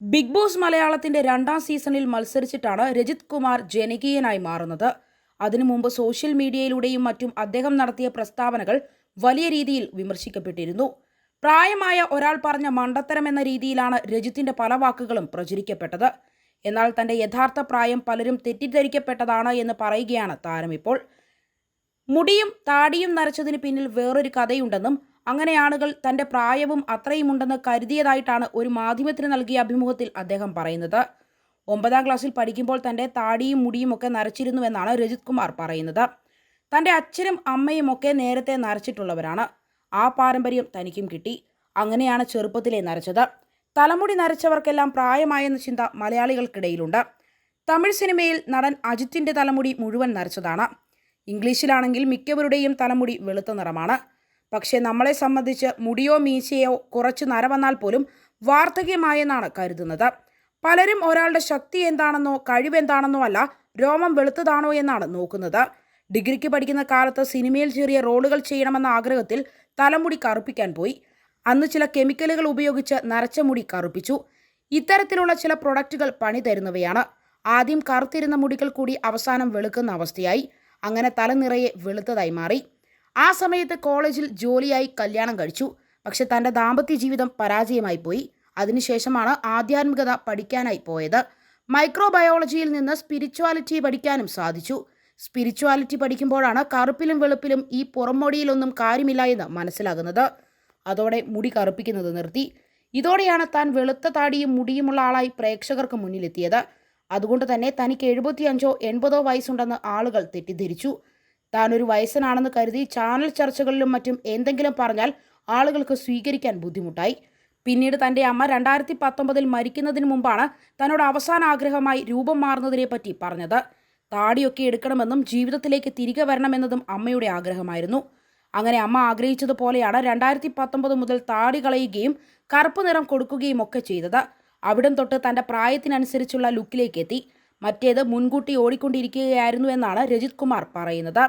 Big boss മലയാളത്തിന്റെ രണ്ടാം സീസണിൽ മത്സരിച്ചിട്ടാണ് രജിത് കുമാർ ജനകീയനായി മാറുന്നത്. അതിനു മുമ്പ് സോഷ്യൽ മീഡിയയിലൂടെയും മറ്റും അദ്ദേഹം നടത്തിയ പ്രസ്താവനകൾ വലിയ രീതിയിൽ വിമർശിക്കപ്പെട്ടിരുന്നു. പ്രായമായ ഒരാൾ പറഞ്ഞ മണ്ടത്തരം എന്ന രീതിയിലാണ് രജിത്തിന്റെ പല വാക്കുകളും പ്രചരിക്കപ്പെട്ടത്. എന്നാൽ തന്റെ യഥാർത്ഥ പ്രായം പലരും തെറ്റിദ്ധരിക്കപ്പെട്ടതാണ് എന്ന് പറയുകയാണ് താരം ഇപ്പോൾ. മുടിയും താടിയും നരച്ചതിന് പിന്നിൽ വേറൊരു കഥയുണ്ടെന്നും അങ്ങനെ ആളുകൾ തന്റെ പ്രായവും അത്രയുമുണ്ടെന്ന് കരുതിയതായിട്ടാണ് ഒരു മാധ്യമത്തിന് നൽകിയ അഭിമുഖത്തിൽ അദ്ദേഹം പറയുന്നത്. ഒമ്പതാം ക്ലാസ്സിൽ പഠിക്കുമ്പോൾ തന്റെ താടിയും മുടിയും ഒക്കെ നരച്ചിരുന്നുവെന്നാണ് രജിത് കുമാർ പറയുന്നത്. തന്റെ അച്ഛനും അമ്മയും ഒക്കെ നേരത്തെ നരച്ചിട്ടുള്ളവരാണ്. ആ പാരമ്പര്യം തനിക്കും കിട്ടി. അങ്ങനെയാണ് ചെറുപ്പത്തിലെ നരച്ചത്. തലമുടി നരച്ചവർക്കെല്ലാം പ്രായമായെന്ന ചിന്ത മലയാളികൾക്കിടയിലുണ്ട്. തമിഴ് സിനിമയിൽ നടൻ അജിത്തിന്റെ തലമുടി മുഴുവൻ നരച്ചതാണ്. ഇംഗ്ലീഷിലാണെങ്കിൽ മിക്കവരുടെയും തലമുടി വെളുത്ത നിറമാണ്. പക്ഷേ നമ്മളെ സംബന്ധിച്ച് മുടിയോ മീശയോ കുറച്ച് നര വന്നാൽ പോലും വാർദ്ധക്യമായെന്നാണ് കരുതുന്നത്. പലരും ഒരാളുടെ ശക്തി എന്താണെന്നോ കഴിവെന്താണെന്നോ അല്ല രോമം വെളുത്തതാണോ എന്നാണ് നോക്കുന്നത്. ഡിഗ്രിക്ക് പഠിക്കുന്ന കാലത്ത് സിനിമയിൽ ചെറിയ റോളുകൾ ചെയ്യണമെന്ന ആഗ്രഹത്തിൽ തലമുടി കറുപ്പിക്കാൻ പോയി. അന്ന് ചില കെമിക്കലുകൾ ഉപയോഗിച്ച് നരച്ച മുടി കറുപ്പിച്ചു. ഇത്തരത്തിലുള്ള ചില പ്രൊഡക്റ്റുകൾ പണി തരുന്നവയാണ്. ആദ്യം കറുത്തിരുന്ന മുടികൾ കൂടി അവസാനം വെളുക്കുന്ന അവസ്ഥയായി. അങ്ങനെ തല നിറയെ വെളുത്തതായി മാറി. ആ സമയത്ത് കോളേജിൽ ജോലിയായി കല്യാണം കഴിച്ചു. പക്ഷെ തന്റെ ദാമ്പത്യ ജീവിതം പരാജയമായി പോയി. അതിനുശേഷമാണ് ആധ്യാത്മികത പഠിക്കാനായി പോയത്. മൈക്രോബയോളജിയിൽ നിന്ന് സ്പിരിച്വാലിറ്റി പഠിക്കാനും സാധിച്ചു. സ്പിരിച്വാലിറ്റി പഠിക്കുമ്പോഴാണ് കറുപ്പിലും വെളുപ്പിലും ഈ പുറംമൊടിയിലൊന്നും കാര്യമില്ല എന്ന് മനസ്സിലാകുന്നത്. അതോടെ മുടി കറുപ്പിക്കുന്നത് നിർത്തി. ഇതോടെയാണ് താൻ വെളുത്ത താടിയും മുടിയുമുള്ള ആളായി പ്രേക്ഷകർക്ക് മുന്നിലെത്തിയത്. അതുകൊണ്ട് തന്നെ തനിക്ക് എഴുപത്തിയഞ്ചോ എൺപതോ വയസ്സുണ്ടെന്ന് ആളുകൾ തെറ്റിദ്ധരിച്ചു. താൻ ഒരു വയസ്സനാണെന്ന് കരുതി ചാനൽ ചർച്ചകളിലും മറ്റും എന്തെങ്കിലും പറഞ്ഞാൽ ആളുകൾക്ക് സ്വീകരിക്കാൻ ബുദ്ധിമുട്ടായി. പിന്നീട് തന്റെ അമ്മ രണ്ടായിരത്തി പത്തൊമ്പതിൽ മരിക്കുന്നതിന് മുമ്പാണ് തന്നോട് അവസാന ആഗ്രഹമായി രൂപം മാറുന്നതിനെ പറ്റി പറഞ്ഞത്. താടിയൊക്കെ എടുക്കണമെന്നും ജീവിതത്തിലേക്ക് തിരികെ വരണമെന്നതും അമ്മയുടെ ആഗ്രഹമായിരുന്നു. അങ്ങനെ അമ്മ ആഗ്രഹിച്ചതുപോലെയാണ് രണ്ടായിരത്തി പത്തൊമ്പത് മുതൽ താടി കളയുകയും കറുപ്പ് നിറം കൊടുക്കുകയും ഒക്കെ ചെയ്തത്. അവിടം തൊട്ട് തന്റെ പ്രായത്തിനനുസരിച്ചുള്ള ലുക്കിലേക്ക് എത്തി. മറ്റേത് മുൻകൂട്ടി ഓടിക്കൊണ്ടിരിക്കുകയായിരുന്നു എന്നാണ് രജിത് കുമാർ പറയുന്നത്.